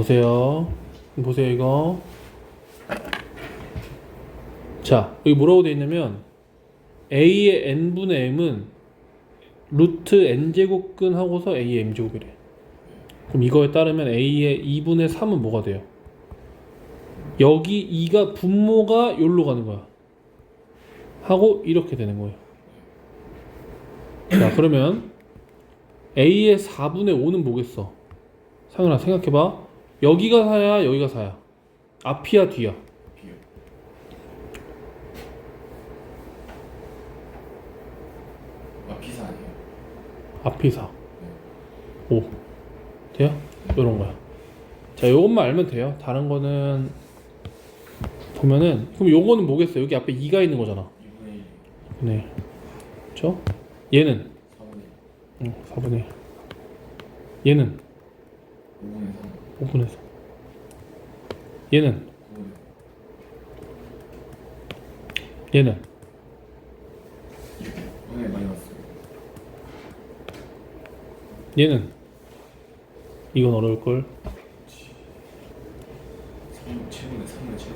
보세요. 보세요 이거. 자 여기 뭐라고 돼 있냐면 a의 n분의 m은 루트 n 제곱근 하고서 a의 m 제곱이래. 그럼 이거에 따르면 a의 2분의 3은 뭐가 돼요? 여기 2가 분모가 여기로 가는 거야. 하고 이렇게 되는 거예요. 자 그러면 a의 4분의 5는 뭐겠어? 상현아 생각해봐. 여기가 4야 여기가 4야. 앞이야 뒤야. 비요. 아 피사 아니에요? 앞이 4. 5. 돼요? 요런 거야. 자, 요것만 알면 돼요. 다른 거는 보면은 그럼 요거는 뭐겠어요? 여기 앞에 2가 있는 거잖아. 2분의 1, 네. 그렇죠? 얘는 4분의 1, 응, 4분의 1. 얘는 5분의 3, 5분의 4. 얘는 9분의 얘는 6분의 마이너스 얘는 이건 어려울 걸. 3, 7분의 3분의 7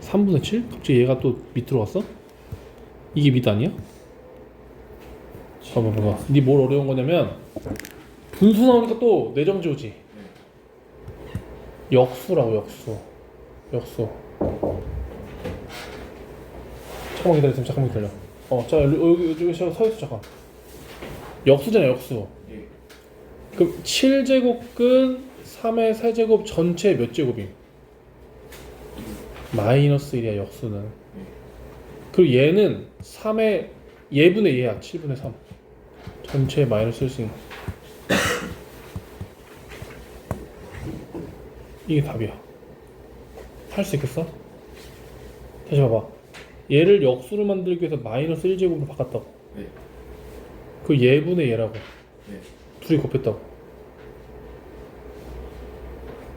3분의 7? 갑자기 얘가 또 밑으로 갔어? 이게 밑 아니야? 봐봐 봐봐 니 뭘 어려운 거냐면 분수 나오니까 또 내정지 오지 역수라고 역수. 역수. 잠깐만 기다려 잠깐만 기다려. 어자 여기 여기 서 있어 잠깐. 역수잖아 역수. 예. 그럼 7제곱근 3의 세제곱 전체 몇 제곱임? 마이너스 1이야 역수는. 그리고 얘는 3의 예분의 얘야 7분의 3 전체 마이너스 1승 이게 답이야 할 수 있겠어? 다시 봐봐 얘를 역수로 만들기 위해서 마이너스 1제곱으로 바꿨다고 네. 그 예분의 얘라고 네. 둘이 곱했다고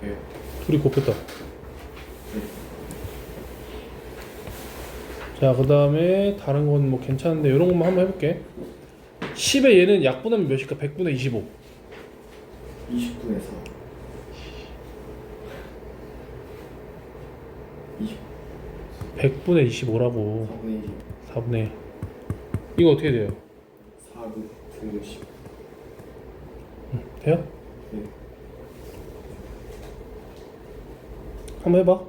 네. 둘이 곱했다고 네. 자, 그 다음에 다른 건 뭐 괜찮은데 이런 것만 한번 해볼게. 10의 얘는 약분하면 몇일까? 100분의 25. 29분의 4 100분의 25라고. 4분의 1 4분의. 이거 어떻게 돼요? 4루트 10 돼요? 네. 한번 해봐.